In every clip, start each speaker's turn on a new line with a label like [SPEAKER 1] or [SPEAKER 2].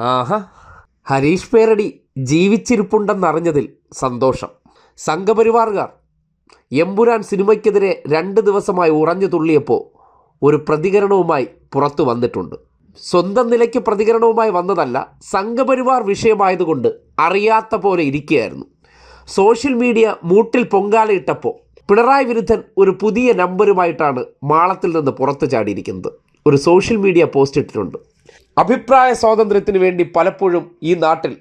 [SPEAKER 1] ആഹാ. ഹരീഷ് പേരടി ജീവിച്ചിരിപ്പുണ്ടെന്നറിഞ്ഞതിൽ സന്തോഷം. സംഘപരിവാറുകാർ എമ്പുരാൻ സിനിമയ്ക്കെതിരെ രണ്ട് ദിവസമായി ഉറഞ്ഞു തുള്ളിയപ്പോൾ ഒരു പ്രതികരണവുമായി പുറത്തു വന്നിട്ടുണ്ട്. സ്വന്തം നിലയ്ക്ക് പ്രതികരണവുമായി വന്നതല്ല സംഘപരിവാർ വിഷയമായതുകൊണ്ട് അറിയാത്ത പോലെ ഇരിക്കുകയായിരുന്നു. സോഷ്യൽ മീഡിയ മൂട്ടിൽ പൊങ്കാലയിട്ടപ്പോൾ പിണറായി വിരുദ്ധൻ ഒരു പുതിയ നമ്പറുമായിട്ടാണ് മാളത്തിൽ നിന്ന് പുറത്തു ചാടിയിരിക്കുന്നത്. ഒരു സോഷ്യൽ മീഡിയ പോസ്റ്റ് ഇട്ടിട്ടുണ്ട്. അഭിപ്രായ സ്വാതന്ത്ര്യത്തിന് വേണ്ടി പലപ്പോഴും ഈ നാട്ടിൽ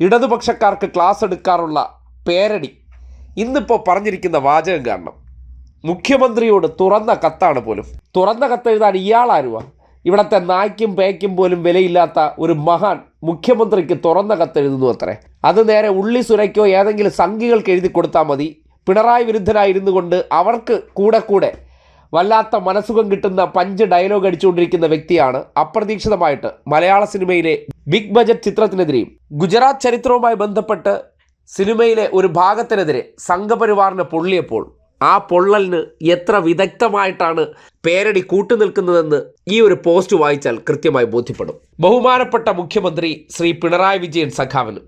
[SPEAKER 1] ഇടതുപക്ഷക്കാർക്ക് ക്ലാസ് എടുക്കാറുള്ള പേരടി ഇന്നിപ്പോൾ പറഞ്ഞിരിക്കുന്ന വാചകം കാരണം മുഖ്യമന്ത്രിയോട് തുറന്ന കത്താണ് പോലും. തുറന്ന കത്തെഴുതാൻ ഇയാളാരുവാ ഇവിടത്തെ നായ്ക്കും പേയ്ക്കും പോലും വിലയില്ലാത്ത ഒരു മഹാൻ മുഖ്യമന്ത്രിക്ക് തുറന്ന കത്തെഴുതുന്നു അത്രേ. അത് നേരെ ഉള്ളി സുരയ്ക്കോ ഏതെങ്കിലും സംഘികൾക്ക് എഴുതി കൊടുത്താൽ മതി. പിണറായി വിരുദ്ധനായിരുന്നു കൊണ്ട് അവർക്ക് കൂടെ കൂടെ വല്ലാത്ത മനസുഖം കിട്ടുന്ന പഞ്ച് ഡയലോഗ് അടിച്ചുകൊണ്ടിരിക്കുന്ന വ്യക്തിയാണ് അപ്രതീക്ഷിതമായിട്ട് മലയാള സിനിമയിലെ ബിഗ് ബജറ്റ് ചിത്രത്തിനെതിരെയും ഗുജറാത്ത് ചരിത്രവുമായി ബന്ധപ്പെട്ട് സിനിമയിലെ ഒരു ഭാഗത്തിനെതിരെ സംഘപരിവാറിന് പൊള്ളിയപ്പോൾ ആ പൊള്ളലിന് എത്ര വിദഗ്ധമായിട്ടാണ് പേരടി കൂട്ടുനിൽക്കുന്നതെന്ന് ഈ ഒരു പോസ്റ്റ് വായിച്ചാൽ കൃത്യമായി ബോധ്യപ്പെടും. ബഹുമാനപ്പെട്ട മുഖ്യമന്ത്രി ശ്രീ പിണറായി വിജയൻ സഖാവിന്.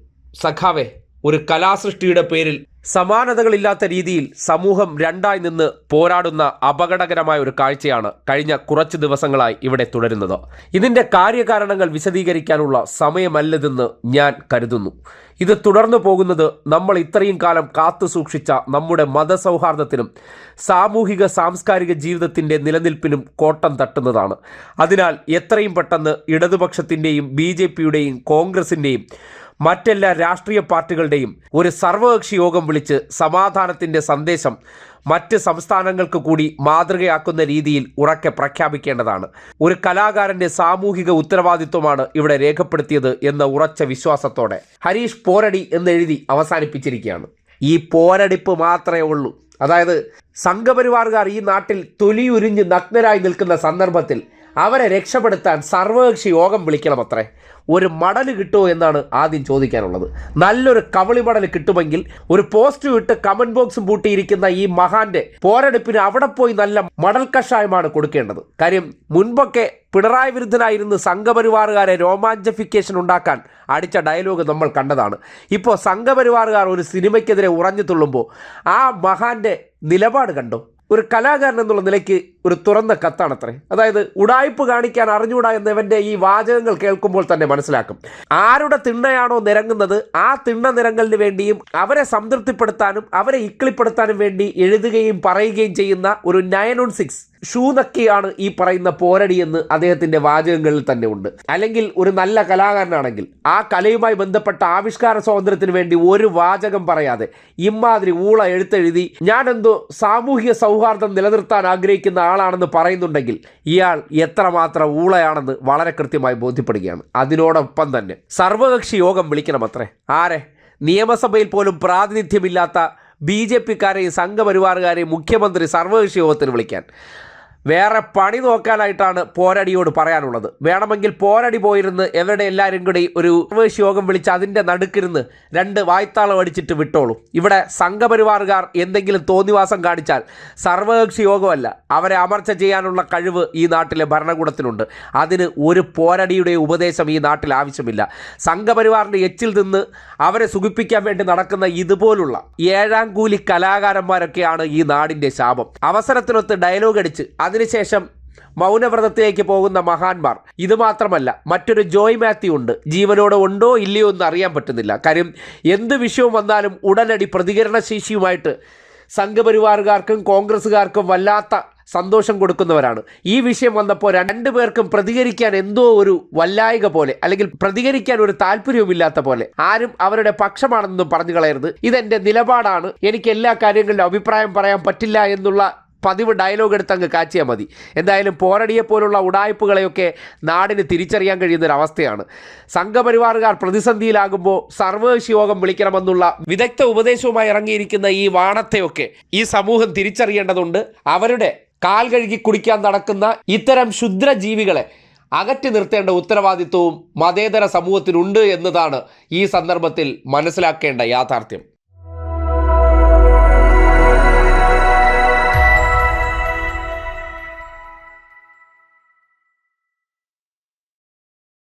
[SPEAKER 1] സഖാവെ ഒരു കലാസൃഷ്ടിയുടെ പേരിൽ സമാനതകളില്ലാത്ത രീതിയിൽ സമൂഹം രണ്ടായി നിന്ന് പോരാടുന്ന അപകടകരമായ ഒരു കാഴ്ചയാണ് കഴിഞ്ഞ കുറച്ച് ദിവസങ്ങളായി ഇവിടെ തുടരുന്നത്. ഇതിന്റെ കാര്യകാരണങ്ങൾ വിശദീകരിക്കാനുള്ള സമയമല്ലതെന്ന് ഞാൻ കരുതുന്നു. ഇത് തുടർന്നു പോകുന്നത് നമ്മൾ ഇത്രയും കാലം കാത്തു സൂക്ഷിച്ച നമ്മുടെ മതസൗഹാർദ്ദത്തിനും സാമൂഹിക സാംസ്കാരിക ജീവിതത്തിന്റെ നിലനിൽപ്പിനും കോട്ടം തട്ടുന്നതാണ്. അതിനാൽ എത്രയും പെട്ടെന്ന് ഇടതുപക്ഷത്തിന്റെയും ബി കോൺഗ്രസിന്റെയും മറ്റെല്ലാ രാഷ്ട്രീയ പാർട്ടികളുടെയും ഒരു സർവകക്ഷി യോഗം വിളിച്ച് സമാധാനത്തിന്റെ സന്ദേശം മറ്റ് സംസ്ഥാനങ്ങൾക്ക് കൂടി മാതൃകയാക്കുന്ന രീതിയിൽ ഉറക്കെ പ്രഖ്യാപിക്കേണ്ടതാണ്. ഒരു കലാകാരന്റെ സാമൂഹിക ഉത്തരവാദിത്വമാണ് ഇവിടെ രേഖപ്പെടുത്തിയത് എന്ന ഉറച്ച വിശ്വാസത്തോടെ ഹരീഷ് പോരടി എന്നെഴുതി അവസാനിപ്പിച്ചിരിക്കുകയാണ്. ഈ പോരടിപ്പ് മാത്രമേ ഉള്ളൂ. അതായത് സംഘപരിവാറുകാർ ഈ നാട്ടിൽ തൊലിയുരിഞ്ഞ് നഗ്നരായി നിൽക്കുന്ന സന്ദർഭത്തിൽ അവരെ രക്ഷപ്പെടുത്താൻ സർവകക്ഷി യോഗം വിളിക്കണം അത്രേ ഒരു മടൽ കിട്ടുമോ എന്നാണ് ആദ്യം ചോദിക്കാനുള്ളത്. നല്ലൊരു കവളി മടൽ കിട്ടുമെങ്കിൽ ഒരു പോസ്റ്റ് വിട്ട് കമന്റ് ബോക്സും പൂട്ടിയിരിക്കുന്ന ഈ മഹാന്റെ പോരെടുപ്പിന് അവിടെ പോയി നല്ല മടൽ കഷായമാണ് കൊടുക്കേണ്ടത്. കാര്യം മുൻപൊക്കെ പിണറായി വിരുദ്ധനായിരുന്ന സംഘപരിവാറുകാരെ രോമാഞ്ചഫിക്കേഷൻ ഉണ്ടാക്കാൻ അടിച്ച ഡയലോഗ് നമ്മൾ കണ്ടതാണ്. ഇപ്പോൾ സംഘപരിവാറുകാർ ഒരു സിനിമയ്ക്കെതിരെ ഉറഞ്ഞു തുള്ളുമ്പോൾ ആ മഹാന്റെ നിലപാട് കണ്ടോ? ഒരു കലാകാരൻ എന്നുള്ള നിലയ്ക്ക് ഒരു തുറന്ന കത്താണത്രേ. അതായത് ഉടായ്പ് കാണിക്കാൻ അറിഞ്ഞൂടാ എന്നവന്റെ ഈ വാചകങ്ങൾ കേൾക്കുമ്പോൾ തന്നെ മനസ്സിലാക്കും. ആരുടെ തിണ്ണയാണോ നിരങ്ങുന്നത് ആ തിണ്ണ നിരങ്ങലിന് വേണ്ടിയും അവരെ സംതൃപ്തിപ്പെടുത്താനും അവരെ ഇക്കിളിപ്പെടുത്താനും വേണ്ടി എഴുതുകയും പറയുകയും ചെയ്യുന്ന ഒരു നയൻ ഓൺ സിക്സ് ഷൂ നക്കിയാണ് ഈ പറയുന്ന പോരടി എന്ന് അദ്ദേഹത്തിന്റെ വാചകങ്ങളിൽ തന്നെ ഉണ്ട്. അല്ലെങ്കിൽ ഒരു നല്ല കലാകാരനാണെങ്കിൽ ആ കലയുമായി ബന്ധപ്പെട്ട ആവിഷ്കാര സ്വാതന്ത്ര്യത്തിന് വേണ്ടി ഒരു വാചകം പറയാതെ ഇമാതിരി ഊള എഴുത്തെഴുതി ഞാനെന്തോ സാമൂഹിക സൗഹാർദ്ദം നിലനിർത്താൻ ആഗ്രഹിക്കുന്ന ആളാണെന്ന് പറയുന്നുണ്ടെങ്കിൽ ഇയാൾ എത്രമാത്രം ഊളയാണെന്ന് വളരെ കൃത്യമായി ബോധ്യപ്പെടുകയാണ്. അതിനോടൊപ്പം തന്നെ സർവകക്ഷി യോഗം വിളിക്കണം അത്രേ ആരെ? നിയമസഭയിൽ പോലും പ്രാതിനിധ്യമില്ലാത്ത ബി ജെ പിക്കാരെയും സംഘപരിവാറുകാരെയും മുഖ്യമന്ത്രി സർവകക്ഷി യോഗത്തിന് വിളിക്കാൻ. വേറെ പണി നോക്കാനായിട്ടാണ് പോരടിയോട് പറയാനുള്ളത്. വേണമെങ്കിൽ പോരടി പോയിരുന്ന് എവരുടെ എല്ലാവരും കൂടി ഒരു സർവകക്ഷി യോഗം വിളിച്ച് അതിന്റെ നടുക്കിരുന്ന് രണ്ട് വായ്ത്താളം അടിച്ചിട്ട് വിട്ടോളൂ. ഇവിടെ സംഘപരിവാറുകാർ എന്തെങ്കിലും തോന്നിവാസം കാണിച്ചാൽ സർവകക്ഷി യോഗമല്ല അവരെ അമർച്ച ചെയ്യാനുള്ള കഴിവ് ഈ നാട്ടിലെ ഭരണകൂടത്തിനുണ്ട്. അതിന് ഒരു പോരടിയുടെ ഉപദേശം ഈ നാട്ടിൽ ആവശ്യമില്ല. സംഘപരിവാറിന്റെ എച്ചിൽ നിന്ന് അവരെ സുഖിപ്പിക്കാൻ വേണ്ടി നടക്കുന്ന ഇതുപോലുള്ള ഏഴാം കൂലി കലാകാരന്മാരൊക്കെയാണ് ഈ നാടിന്റെ ശാപം. അവസരത്തിനൊത്ത് ഡയലോഗ് അടിച്ച് അതിനുശേഷം മൗനവ്രതത്തിലേക്ക് പോകുന്ന മഹാന്മാർ. ഇത് മാത്രമല്ല മറ്റൊരു ജോയ് മാത്യു ഉണ്ട്. ജീവനോടെ ഉണ്ടോ ഇല്ലയോ എന്ന് അറിയാൻ പറ്റുന്നില്ല. കാര്യം എന്ത് വിഷയവും വന്നാലും ഉടനടി പ്രതികരണശേഷിയുമായിട്ട് സംഘപരിവാറുകാർക്കും കോൺഗ്രസ്സുകാർക്കും വല്ലാത്ത സന്തോഷം കൊടുക്കുന്നവരാണ്. ഈ വിഷയം വന്നപ്പോൾ രണ്ടു പേർക്കും പ്രതികരിക്കാൻ എന്തോ ഒരു വല്ലായിക പോലെ അല്ലെങ്കിൽ പ്രതികരിക്കാൻ ഒരു താല്പര്യവുമില്ലാത്ത പോലെ. ആരും അവരുടെ പക്ഷമാണെന്നും പറഞ്ഞു കളയരുത്. ഇതെന്റെ നിലപാടാണ്. എനിക്ക് എല്ലാ കാര്യങ്ങളിലും അഭിപ്രായം പറയാൻ പറ്റില്ല എന്നുള്ള പതിവ് ഡയലോഗ് എടുത്ത് അങ്ങ് കാച്ചിയാൽ മതി. എന്തായാലും പോരടിയെ പോലുള്ള ഉടായ്പകളെയൊക്കെ നാടിന് തിരിച്ചറിയാൻ കഴിയുന്നൊരവസ്ഥയാണ്. സംഘപരിവാറുകാർ പ്രതിസന്ധിയിലാകുമ്പോൾ സർവകക്ഷി യോഗം വിളിക്കണമെന്നുള്ള വിദഗ്ധ ഉപദേശവുമായി ഇറങ്ങിയിരിക്കുന്ന ഈ വാണത്തെയൊക്കെ ഈ സമൂഹം തിരിച്ചറിയേണ്ടതുണ്ട്. അവരുടെ കാൽ കഴുകി കുടിക്കാൻ നടക്കുന്ന ഇത്തരം ക്ഷുദ്രജീവികളെ അകറ്റി നിർത്തേണ്ട ഉത്തരവാദിത്വവും മതേതര സമൂഹത്തിനുണ്ട് എന്നതാണ് ഈ സന്ദർഭത്തിൽ മനസ്സിലാക്കേണ്ട യാഥാർത്ഥ്യം.